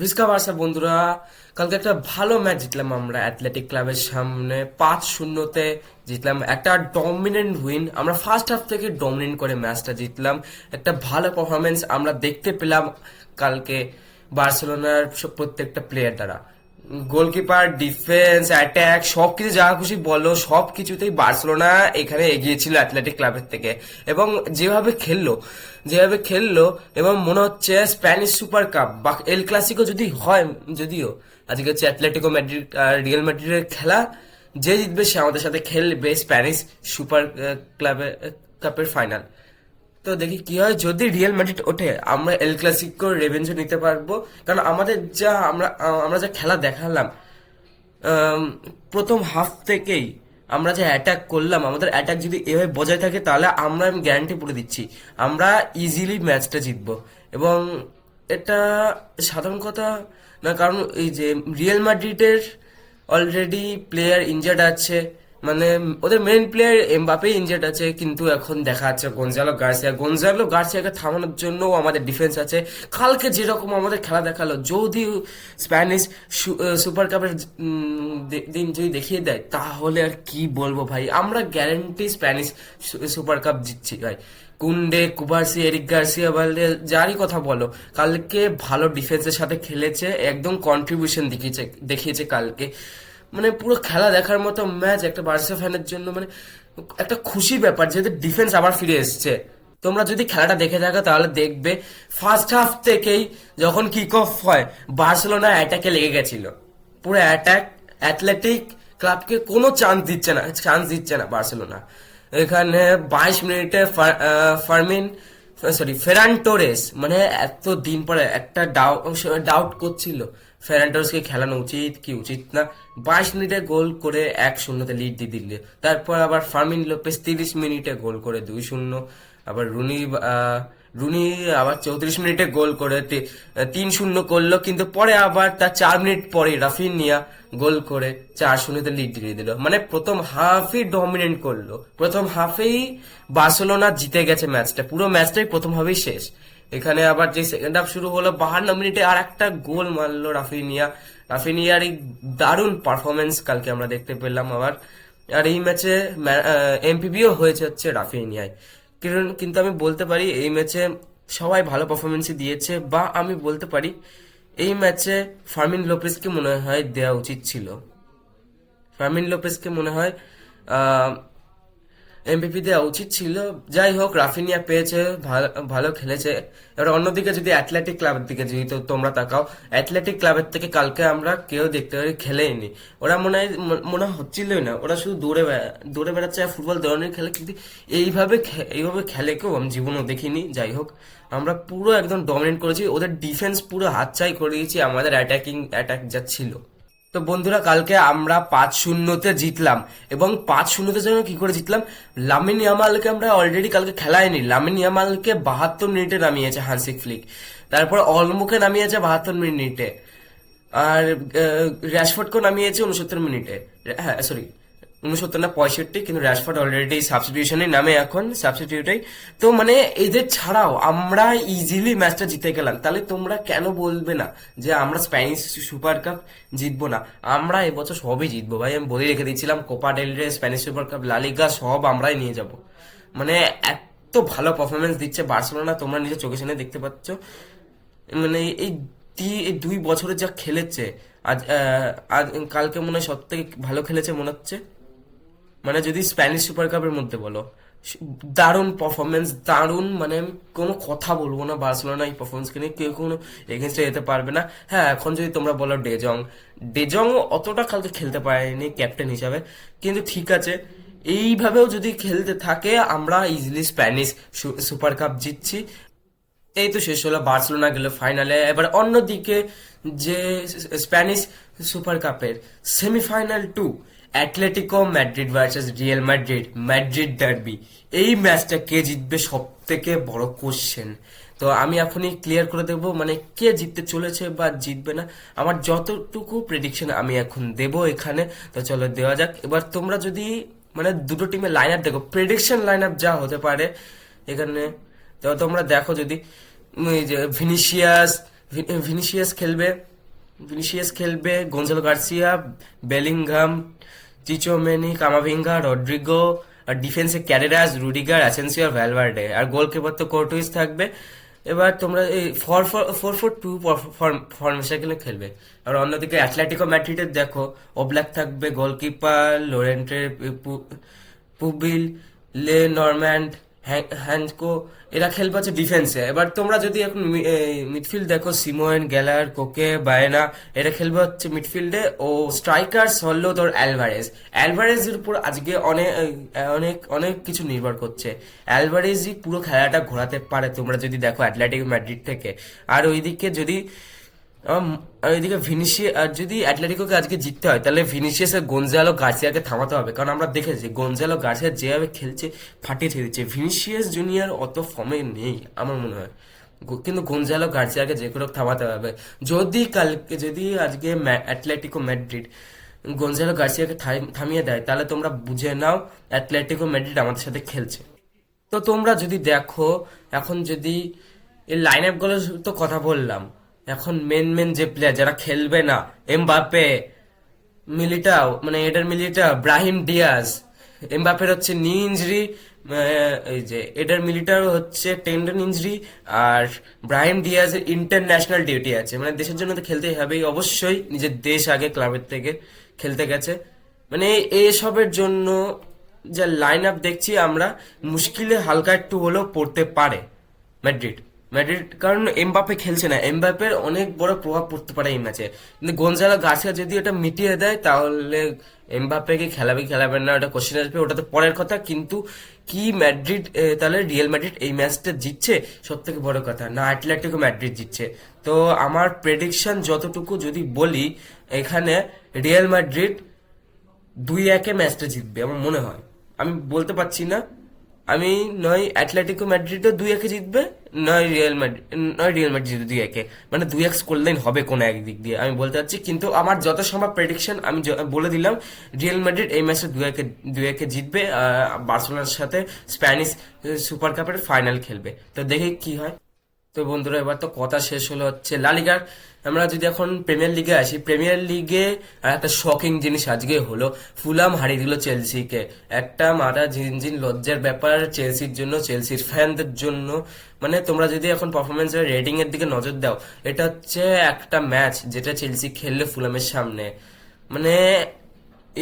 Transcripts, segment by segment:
ভিস্কা Barca বন্ধুরা, কালকে একটা ভালো ম্যাচ জিতলাম আমরা অ্যাথলেটিক ক্লাবের সামনে। পাঁচ শূন্যতে জিতলাম। একটা ডমিনেন্ট উইন আমরা ফার্স্ট হাফ থেকে ডমিনেন্ট করে ম্যাচটা জিতলাম। একটা ভালো পারফরমেন্স আমরা দেখতে পেলাম কালকে বার্সেলোনার প্রত্যেকটা প্লেয়ার দ্বারা। গোলকিপার ডিফেন্স অ্যাটাক সবকিছু যা খুশি বলো, সবকিছুতেই বার্সেলোনা এখানে এগিয়েছিল অ্যাথলেটিক ক্লাবের থেকে। এবং যেভাবে খেললো যেভাবে খেললো, এবং মনে হচ্ছে স্প্যানিশ সুপার কাপ, বা এল ক্লাসিকো যদি হয়, যদিও, আজকে হচ্ছে অ্যাথলেটিকো ম্যাড্রিড রিয়াল ম্যাড্রিডের খেলা, যে জিতবে সে আমাদের সাথে খেলবে স্প্যানিশ সুপার ক্লাবের কাপের ফাইনাল তো দেখি কি হয়, যদি রিয়েল ম্যাড্রিড ওঠে, আমরা এল ক্লাসিকো রেভেঞ্জও নিতে পারব। কারণ আমাদের যা, আমরা আমরা যা খেলা দেখালাম প্রথম হাফ থেকেই আমরা যে অ্যাটাক করলাম, আমাদের অ্যাটাক যদি এভাবে বজায় থাকে, তাহলে আমরা আমি গ্যারান্টি বলে দিচ্ছি। আমরা ইজিলি ম্যাচটা জিতবো। এবং এটা সাধারণ কথা না, কারণ এই যে রিয়েল মাদ্রিদের অলরেডি প্লেয়ার ইনজার্ড আছে মানে ওদের মেন প্লেয়ার এমবাপে ইনজার্ড আছে, কিন্তু এখন দেখা যাচ্ছে গঞ্জালো গার্সিয়া গঞ্জালো গার্সিয়াকে থামানোর জন্য আমাদের ডিফেন্স আছে। কালকে যেরকম আমাদের খেলা দেখাল, যদি স্প্যানিশ সুপার কাপের দিন যদি দেখিয়ে দেয়, তাহলে আর কি বলব ভাই? আমরা গ্যারেন্টি স্প্যানিশ সুপার কাপ জিতছি ভাই। Kounde Cubarsi Eric Garcia Balde যারই কথা বলো, কালকে ভালো ডিফেন্সের সাথে খেলেছে, একদম কন্ট্রিবিউশন দেখিয়েছে দেখিয়েছে কালকে। মানে পুরো খেলা দেখার মতো ম্যাচ একটা বার্সা ফ্যানের জন্য মানে একটা খুশি ব্যাপার, যেহেতু ডিফেন্স আবার ফিরে এসছে। তোমরা যদি খেলাটা দেখে থাকো, তাহলে দেখবে ফার্স্ট হাফ থেকেই যখন কিক অফ হয়, বার্সেলোনা অ্যাটাকে লেগে গেছিল। পুরো অ্যাটাক অ্যাথলেটিক ক্লাবকে কোনো চান্স দিচ্ছে না চান্স দিচ্ছে না বার্সেলোনা। এখানে বাইশ মিনিটে ফার- ফার্মিন সরি ফেরান টোরেস মানে এত দিন পরে একটা ডাউট ডাউট করছিল। ফেরান টোরেসকে খেলানো উচিত কি উচিত না? বাইশ মিনিটে গোল করে এক শূন্যতে লিড দিয়ে দিল তারপর আবার ফার্মিন লোপেস তিরিশ মিনিটে গোল করে দুই শূন্য। আবার রুনি রুনি আবার চৌত্রিশ মিনিটে গোল করে তিন শূন্য করল, কিন্তু পরে আবার তার চার মিনিট পরে রাফিনিয়া গোল করে চার শূন্যতে লিড দিয়ে দিল। মানে প্রথম হাফই ডমিনেন্ট করল। প্রথম হাফেই বার্সেলোনা জিতে গেছে ম্যাচটা পুরো ম্যাচটাই প্রথম হাফেই শেষ। এখানে আবার যে সেকেন্ড হাফ শুরু হলো, বাহান্ন মিনিটে আর একটা গোল মারলো রাফিনিয়া। রাফিনিয়ার এই দারুণ পারফরমেন্স কালকে আমরা দেখতে পেলাম আবার। আর এই ম্যাচে এমপিবিও হয়েছে হচ্ছে রাফিনিয়ায়। কিন্তু আমি বলতে পারি, এই ম্যাচে সবাই ভালো পারফরমেন্সই দিয়েছে বা আমি বলতে পারি, এই ম্যাচে ফার্মিন লোপেসকে মনে হয় দেওয়া উচিত ছিল। ফার্মিন লোপেসকে মনে হয় এমপিপি দেওয়া উচিত ছিল। যাই হোক, রাফিনিয়া পেয়েছে, ভালো খেলেছে। এবার অন্যদিকে যদি অ্যাথলেটিক ক্লাবের দিকে যদি তো তোমরা তাকাও অ্যাথলেটিক ক্লাবের থেকে কালকে আমরা কেউ দেখতে পারি, খেলেইনি। ওরা মনে হয় মনে হচ্ছিলই না। ওরা শুধু দৌড়ে দৌড়ে বেড়াচ্ছে ফুটবল দৌড়ানোর খেলে, কিন্তু এইভাবে এইভাবে খেলে কেউ আমি জীবনেও দেখিনি। যাই হোক, আমরা পুরো একদম ডমিনেট করেছি। ওদের ডিফেন্স পুরো হাতছাই করে দিয়েছি। আমাদের অ্যাটাকিং অ্যাটাক যা ছিল। তো বন্ধুরা, কালকে আমরা পাঁচ শূন্যতে জিতলাম এবং পাঁচ শূন্যতে জন্য কি করে জিতলাম? লামিন ইয়ামালকে আমরা অলরেডি কালকে খেলায়নি। লামিন ইয়ামালকে বাহাত্তর মিনিটে নামিয়েছে হানসিক ফ্লিক। তারপর অলমুখে নামিয়েছে বাহাত্তর মিনিটে। আর র্যাশফোর্ডকেও নামিয়েছে উনসত্তর মিনিটে। হ্যাঁ সরি উনসত্তর না পঁয়ষট্টি, কিন্তু র্যাশফোর্ড অলরেডি সাবস্টিটিউশনে নামে এখন সাবস্টিটিউটাই তো মানে এদের ছাড়াও আমরা ইজিলি ম্যাচটা জিতে গেলাম। তাহলে তোমরা কেন বলবে না যে আমরা স্প্যানিশ সুপার কাপ জিতবো না? আমরা এবছর সবই জিতবো। ভাই, আমি বলে রেখে দিয়েছিলাম Copa del Spanish super cup LaLiga সব আমরাই নিয়ে যাব। মানে এত ভালো পারফরমেন্স দিচ্ছে বার্সেলোনা তোমরা নিজের চোখের সামনে দেখতে পাচ্ছ। মানে এই দুই বছরে যা খেলেছে, আজ আজ, কালকে মনে হয় সব থেকে ভালো খেলেছে মনে হচ্ছে। মানে যদি স্প্যানিশ সুপার কাপের মধ্যে বলো দারুণ পারফরমেন্স দারুণ মানে কোনো কথা বলব না বার্সেলোনা এই পারফরমেন্সকে নিয়ে কেউ কোনো এগেনস্টে যেতে পারবে না। হ্যাঁ এখন যদি তোমরা বলো ডেজং ডেজং অতটা কালকে খেলতে পারেনি ক্যাপ্টেন হিসাবে, কিন্তু ঠিক আছে, এইভাবেও যদি খেলতে থাকে, আমরা ইজিলি স্প্যানিশ সুপার কাপ জিতছি। এই তো শেষ হলো বার্সেলোনা গেল ফাইনালে এবার অন্যদিকে যে স্প্যানিশ সুপার কাপের semifinal two Atletico Madrid versus Real Madrid Madrid derby এই ম্যাচটা কে জিতবে সব থেকে বড় কোশ্চেন তো আমি এখনই ক্লিয়ার করে দেবো মানে কে জিততে চলেছে বা জিতবে না, আমার যতটুকু প্রেডিকশন আমি এখন দেব এখানে। তো চলো দেওয়া যাক। এবার তোমরা যদি মানে দুটো টিমের লাইন আপ দেখো প্রেডিকশন লাইন আপ যা হতে পারে এখানে। তো তোমরা দেখো যদি ভিনিসিয়াস ভিনিসিয়াস খেলবে। ভিনিসিয়াস খেলবে Gonzalo Garcia, Bellingham Tchouameni Camavinga, Rodrigo, আর ডিফেন্সে ক্যারেরাস, রুডিগার, অ্যাসেন্সিও ভ্যালভার্ডে। আর গোলকিপার তো কোর্টুইস থাকবে। এবার তোমরা এই ফোর ফোর ফোর টু ফরমেশনে খেলবে। আর অন্যদিকে অ্যাথলেটিকো ম্যাড্রিডের দেখো ওব্ল্যাক থাকবে, গোলকিপার লোরেন্টে পুবিল, লে নরম্যান্ড হ্যান্ডকো এরা খেলবে হচ্ছে ডিফেন্সে এবার তোমরা যদি এখন মিডফিল্ড দেখো, সিমোয়েন গ্যালার কোকে, বায়না, এরা খেলবে হচ্ছে মিডফিল্ডে ও স্ট্রাইকার্স হলো তোর অ্যালভারেজ। অ্যালভারেজের উপর আজকে অনেক অনেক অনেক কিছু নির্ভর করছে। অ্যালভারেজই পুরো খেলাটা ঘোরাতে পারে তোমরা যদি দেখো অ্যাটলেটিক ম্যাড্রিড থেকে। আর ওইদিকে যদি আর ওইদিকে ভিনিসিয়া, আর যদি অ্যাটলেটিকোকে আজকে জিততে হয়, তাহলে ভিনিসিয়াস আর গঞ্জালো গার্সিয়াকে থামাতে হবে। কারণ আমরা দেখেছি গঞ্জালো গার্সিয়া যেভাবে খেলছে, ফাটিয়ে ছেড়ে দিচ্ছে। ভিনিসিয়াস জুনিয়র অত ফর্মে নেই, আমার মনে হয়। কিন্তু গঞ্জালো গার্সিয়াকে যে করে থামাতে হবে। যদি কালকে, যদি আজকে অ্যাটলেটিকো ম্যাড্রিড গঞ্জালো গার্সিয়াকে থামিয়ে দেয়, তাহলে তোমরা বুঝে নাও, অ্যাটলেটিকো ম্যাড্রিড আমাদের সাথে খেলছে। তো তোমরা যদি দেখো, এখন যদি এই লাইন আপগুলো তো কথা বললাম এখন মেন মেন যে প্লেয়ার যারা খেলবে না এমবাপে মিলিটাও মানে এডার মিলিটা ব্রাহিম ডিয়াজ এমবাপের হচ্ছে নি ইঞ্জুরি এই যে এডার মিলিটার হচ্ছে টেন্ডন ইঞ্জরি আর ব্রাহিম ডিয়াজের ইন্টারন্যাশনাল ডিউটি আছে। মানে দেশের জন্য তো খেলতেই হবে অবশ্যই নিজের দেশ আগে ক্লাবের থেকে খেলতে গেছে। মানে এসবের জন্য যে লাইন আপ দেখছি আমরা, মুশকিলে হালকা একটু হলেও পড়তে পারে। ম্যাড্রিড ম্যাড্রিড, কারণ এমবাপে খেলছে না। এমবাপের অনেক বড় প্রভাব পড়তে পারে এই ম্যাচে। কিন্তু গঞ্জালো গার্সিয়া যদি ওটা মিটিয়ে দেয়, তাহলে এমবাপে কি খেলাবে খেলাবে না, ওটা কোশ্চেন আসবে, ওটা তো পরের কথা। কিন্তু কি ম্যাড্রিড তাহলে রিয়েল ম্যাড্রিড এই ম্যাচটা জিতছে? সব থেকে বড় কথা, না, অ্যাটলেটিকো ম্যাড্রিড জিতছে। তো আমার প্রেডিকশন যতটুকু যদি বলি, এখানে রিয়েল ম্যাড্রিড দুই একে ম্যাচটা জিতবে, আমার মনে হয়। আমি বলতে পারছি না। আমি নয়, অ্যাটলেটিকো ম্যাড্রিডও দুই একে জিতবে। নয় রিয়েল ম্যাড্রিড নয় রিয়েল ম্যাড্রিড দুই একে। মানে দুই এক করলেন হবে কোনো এক দিক দিয়ে, আমি বলতে চাচ্ছি। কিন্তু আমার যত সম্ভব প্রেডিকশন আমি বলে দিলাম রিয়েল ম্যাড্রিড এই ম্যাচে দুই একে দুই একে জিতবে বার্সেলোনার সাথে স্প্যানিশ সুপার কাপের ফাইনাল খেলবে। তো দেখি কি হয়। তো বন্ধুরা, এবার তো কথা শেষ হলো হচ্ছে লালিগার আমরা যদি এখন প্রিমিয়ার লিগে আসি, প্রিমিয়ার লিগে একটা শকিং জিনিস আজকে হলো, ফুলাম হারিয়ে দিল চেলসিকে। একটা মাথা ঝিনঝিন লজ্জার ব্যাপার, চেলসির জন্য, চেলসির ফ্যানদের জন্য। মানে তোমরা যদি এখন পারফরমেন্সের রেটিং এর দিকে নজর দাও, এটা হচ্ছে একটা ম্যাচ যেটা চেলসি খেললে ফুলামের সামনে। মানে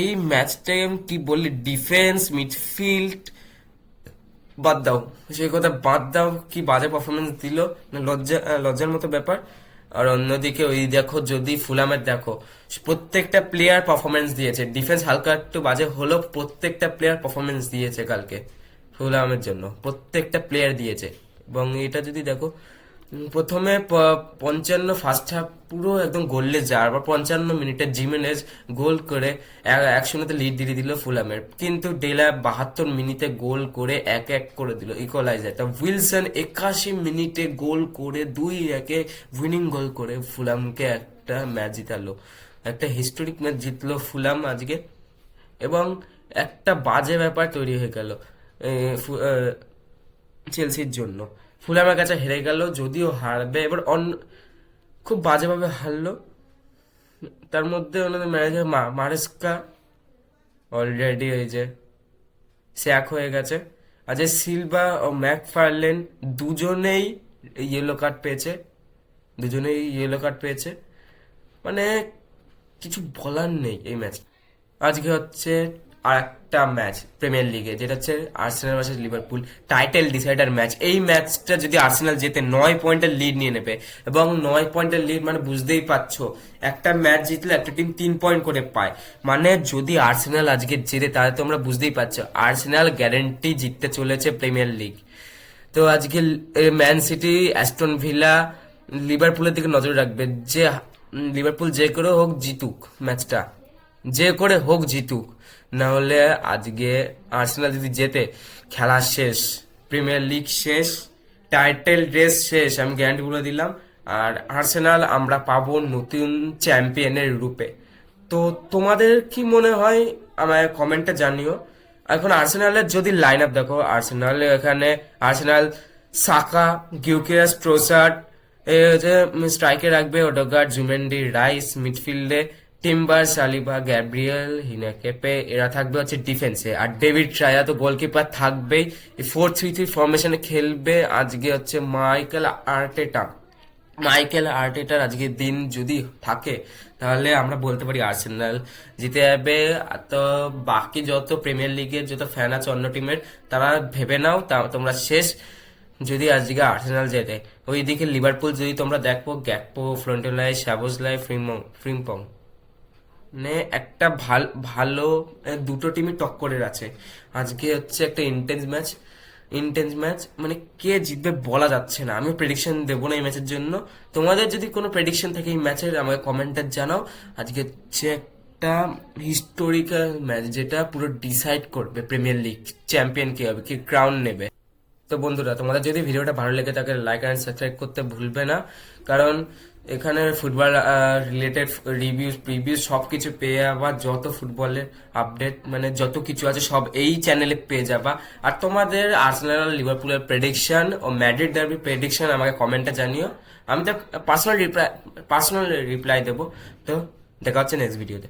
এই ম্যাচটাই আমি কি বললি? ডিফেন্স মিডফিল্ড বাদ দাও। সেই কথা বাদ দাও, কি বাজে পারফরমেন্স দিল লজ্জা লজ্জার মতো ব্যাপার? আর অন্যদিকে ওই দেখো, যদি ফুলামের দেখো, প্রত্যেকটা প্লেয়ার পারফরমেন্স দিয়েছে। ডিফেন্স হালকা একটু বাজে হলো প্রত্যেকটা প্লেয়ার পারফরমেন্স দিয়েছে কালকে, ফুলামের জন্য। প্রত্যেকটা প্লেয়ার দিয়েছে। এবং এটা যদি দেখো প্রথমে পঞ্চান্ন ফার্স্ট হাফ পুরো একদম গোল্লে যাওয়ার পর পঞ্চান্ন মিনিটে জিমেনেজ গোল করে এক- শূন্যতে লিড দিয়ে দিল ফুলামের। কিন্তু ডেলা বাহাত্তর মিনিটে গোল করে এক এক করে দিল ইকুয়ালাইজার তা উইলসন একাশি মিনিটে গোল করে দুই একে উইনিং গোল করে ফুলামকে একটা ম্যাচ জিতালো। একটা হিস্টোরিক ম্যাচ জিতলো ফুলাম আজকে। এবং একটা বাজে ব্যাপার তৈরি হয়ে গেল চেলসির জন্য। ফুলামের কাছে হেরে গেল, যদিও হারবে। এবার অন্য খুব বাজেভাবে হারলো। তার মধ্যে ওনাদের ম্যানেজার মা মারেস্কা অলরেডি ওই যে স্যাক হয়ে গেছে। আর যে সিলভা ও ম্যাকফার্লেন দুজনেই ইয়েলো কার্ড পেয়েছে। দুজনেই ইয়েলো কার্ড পেয়েছে। মানে কিছু বলার নেই এই ম্যাচ আজকে হচ্ছে আর একটা ম্যাচ প্রিমিয়ার লিগে, যেটা হচ্ছে Arsenal versus Liverpool, title decider match. এই ম্যাচটা যদি আর্সেনাল জেতে, নয় পয়েন্টের লিড নিয়ে নেবে। এবং নয় পয়েন্টের লিড মানে বুঝতেই পারছ, একটা ম্যাচ জিতলে একটা টিম তিন পয়েন্ট করে পায়। মানে যদি আর্সেনাল আজকে জেতে, তাহলে তোমরা বুঝতেই পারছ, আর্সেনাল গ্যারেন্টি জিততে চলেছে প্রিমিয়ার লিগ। তো আজকে ম্যান সিটি, অ্যাস্টন ভিলা, লিভারপুলের দিকে নজর রাখবে, যে লিভারপুল যে করে হোক জিতুক ম্যাচটা। যে করে হোক জিতুক। না হলে আজকে আর্সেনাল যদি জেতে, খেলা শেষ প্রিমিয়ার লিগ শেষ টাইটেল রেস শেষ, আমি গ্যারান্টি বলে দিলাম। আর আর্সেনাল আমরা পাবো নতুন চ্যাম্পিয়নের রূপে। তো তোমাদের কি মনে হয়? আমায় কমেন্টে জানিও। এখন আর্সেনালের যদি লাইন আপ দেখো আর্সেনাল এখানে আর্সেনাল সাকা গিউকেরাস ট্রোসার্ট স্ট্রাইকে রাখবে ওডোগার্ড জুমেন্ডি রাইস মিডফিল্ডে টিম্বার সালিবা গ্যাব্রিয়েল হিনাকেপে এরা থাকবে হচ্ছে ডিফেন্সে আর ডেভিড ট্রায়া তো গোলকিপার থাকবেই। ফোর থ্রি থ্রি ফরমেশনে খেলবে আজকে হচ্ছে মাইকেল আর্টেটা মাইকেল আর্টেটার আজকে দিন যদি থাকে, তাহলে আমরা বলতে পারি আর্সেনাল জিতে যাবে। তো বাকি যত প্রিমিয়ার লিগের যত ফ্যান আছে, অন্য টিমের তারা ভেবে নাও তোমরা শেষ যদি আজকে আর্সেনাল জেতে। ওইদিকে লিভারপুল যদি তোমরা দেখো গ্যাকপো ফ্রন্টেলাই শ্যাবোজলাই ফ্রিমং ফ্রিম্পং মানে একটা ভালো, ভালো দুটো টিমই টক্করের আছে আজকে হচ্ছে একটা ইন্টেন্স ম্যাচ ইন্টেন্স ম্যাচ মানে কে জিতবে বলা যাচ্ছে না। আমি প্রেডিকশন দেবো না এই ম্যাচের জন্য। তোমাদের যদি কোনো প্রেডিকশন থাকে এই ম্যাচের আমাকে কমেন্টে জানাও। আজকে হচ্ছে একটা হিস্টোরিক্যাল ম্যাচ যেটা পুরো ডিসাইড করবে প্রিমিয়ার লিগ চ্যাম্পিয়ন কে হবে, কি ক্রাউন নেবে। তো বন্ধুরা, তোমাদের যদি ভিডিওটা ভালো লেগে থাকে লাইক অ্যান্ড সাবস্ক্রাইব করতে ভুলবে না। কারণ এখানে ফুটবল রিলেটেড রিভিউজ প্রিভিউজ সব কিছু পেয়ে যাবা। যত ফুটবলের আপডেট মানে যত কিছু আছে সব এই চ্যানেলে পেয়ে যাবা। আর তোমাদের আর্সেনাল লিভারপুলের প্রেডিকশন ও ম্যাড্রিড ডার্বি প্রেডিকশন আমাকে কমেন্টে জানিও। আমি তো পার্সোনাল রিপ্লাই পার্সোনাল রিপ্লাই দেবো। তো দেখা হচ্ছে নেক্সট ভিডিওতে